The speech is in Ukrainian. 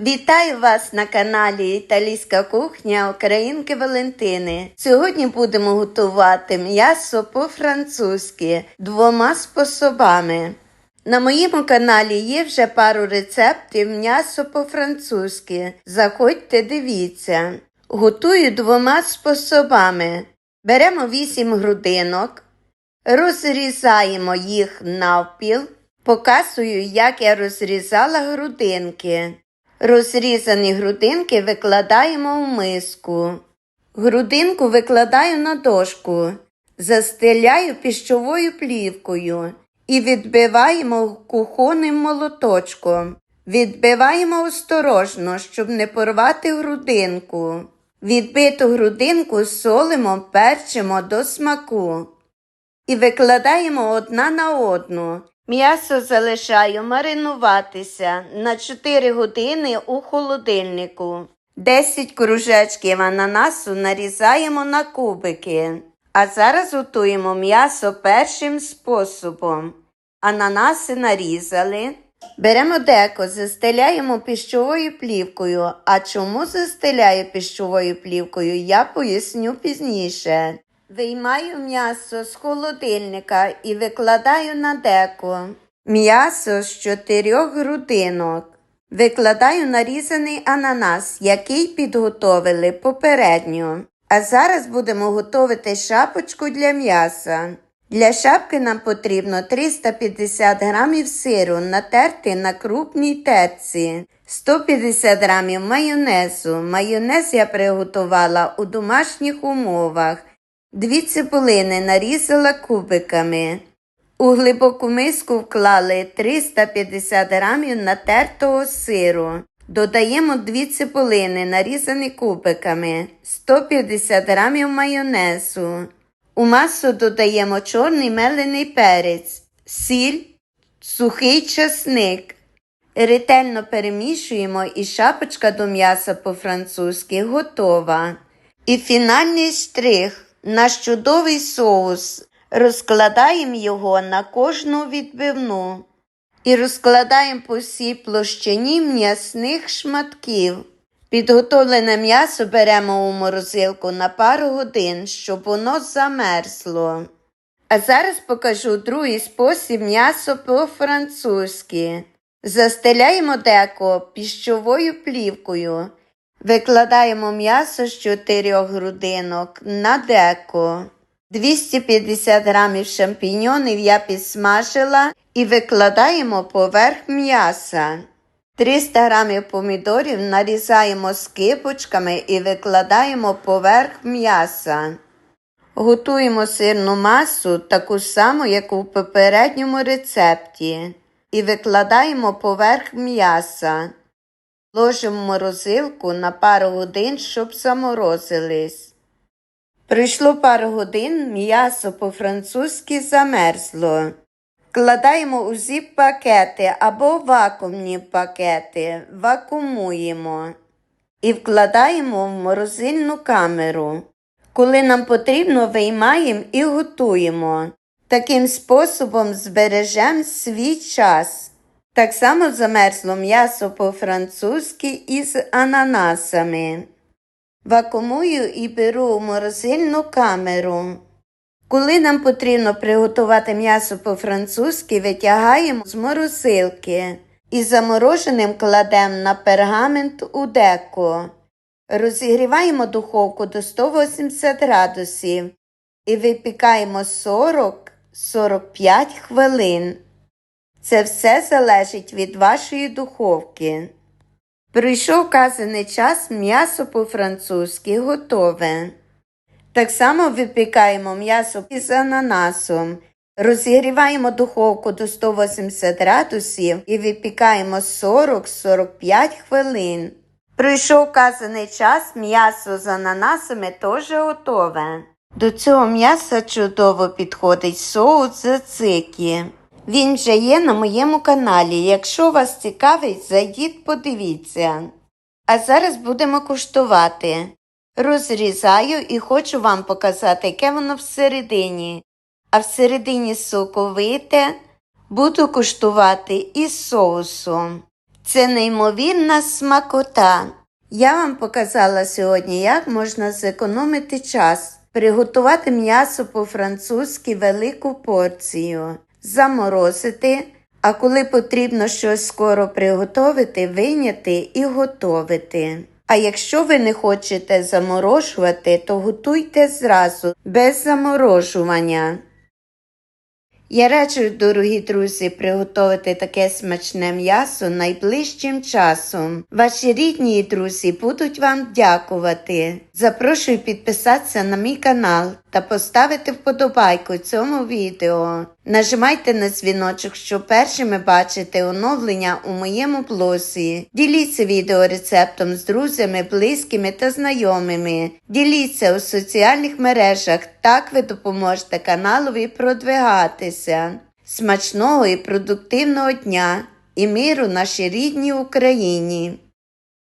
Вітаю вас на каналі Італійська кухня Українки Валентини. Сьогодні будемо готувати м'ясо по-французьки двома способами. На моєму каналі є вже пару рецептів м'ясо по-французьки. Заходьте, дивіться. Готую двома способами. Беремо 8 грудинок, розрізаємо їх навпіл. Показую, як я розрізала грудинки. Розрізані грудинки викладаємо в миску. Грудинку викладаю на дошку, застеляю піщовою плівкою і відбиваємо кухонним молоточком. Відбиваємо осторожно, щоб не порвати грудинку. Відбиту грудинку солимо, перчимо до смаку і викладаємо одна на одну. М'ясо залишаю маринуватися на 4 години у холодильнику. 10 кружечків ананасу нарізаємо на кубики. А зараз готуємо м'ясо першим способом. Ананаси нарізали. Беремо деко, застеляємо піщовою плівкою. А чому застеляю піщовою плівкою, я поясню пізніше. Виймаю м'ясо з холодильника і викладаю на деко. М'ясо з чотирьох грудинок. Викладаю нарізаний ананас, який підготовили попередньо. А зараз будемо готувати шапочку для м'яса. Для шапки нам потрібно 350 грамів сиру натерти на крупній терці, 150 грамів майонезу. Майонез я приготувала у домашніх умовах. Дві цибулини нарізала кубиками. У глибоку миску вклали 350 грамів натертого сиру. Додаємо дві цибулини, нарізані кубиками, 150 грамів майонезу. У масу додаємо чорний мелений перець, сіль, сухий часник. Ретельно перемішуємо і шапочка до м'яса по-французьки готова. І фінальний штрих наш чудовий соус. Розкладаємо його на кожну відбивну і розкладаємо по всій площині м'ясних шматків. Підготовлене м'ясо беремо у морозилку на пару годин, щоб воно замерзло. А зараз покажу другий спосіб м'ясо по-французьки. Застеляємо деко піщовою плівкою. Викладаємо м'ясо з чотирьох грудинок на деко. 250 грамів шампіньонів я підсмажила і викладаємо поверх м'яса. 300 грамів помідорів нарізаємо скипочками і викладаємо поверх м'яса. Готуємо сирну масу таку саму, як у попередньому рецепті, і викладаємо поверх м'яса. Ложимо морозилку на пару годин, щоб заморозились. Пройшло пару годин, м'ясо по-французьки замерзло. Вкладаємо у зіп-пакети або вакуумні пакети, вакуумуємо і вкладаємо в морозильну камеру. Коли нам потрібно, виймаємо і готуємо. Таким способом збережемо свій час. Так само замерзло м'ясо по-французьки із ананасами. Вакуумую і беру у морозильну камеру. Коли нам потрібно приготувати м'ясо по-французьки, витягаємо з морозилки і замороженим кладемо на пергамент у деко. Розігріваємо духовку до 180 градусів і випікаємо 40-45 хвилин. Це все залежить від вашої духовки. Прийшов вказаний час м'ясо по-французьки готове. Так само випікаємо м'ясо із ананасом. Розігріваємо духовку до 180 градусів і випікаємо 40-45 хвилин. Пройшов вказаний час, м'ясо з ананасами теж готове. До цього м'яса чудово підходить соус зацики. Він вже є на моєму каналі. Якщо вас цікавить, зайдіть, подивіться. А зараз будемо куштувати. Розрізаю і хочу вам показати, яке воно всередині. А всередині соковите буду куштувати із соусом. Це неймовірна смакота. Я вам показала сьогодні, як можна зекономити час, приготувати м'ясо по-французьки велику порцію, заморозити, а коли потрібно щось скоро приготувати, виняти і готовити. А якщо ви не хочете заморожувати, то готуйте зразу, без заморожування. Я раджу, дорогі друзі, приготувати таке смачне м'ясо найближчим часом. Ваші рідні і друзі будуть вам дякувати. Запрошую підписатися на мій канал та поставити вподобайку цьому відео. Нажимайте на дзвіночок, щоб першими бачити оновлення у моєму блозі. Діліться відеорецептом з друзями, близькими та знайомими. Діліться у соціальних мережах, так ви допоможете каналові продвигатися. Смачного і продуктивного дня і миру нашій рідній Україні!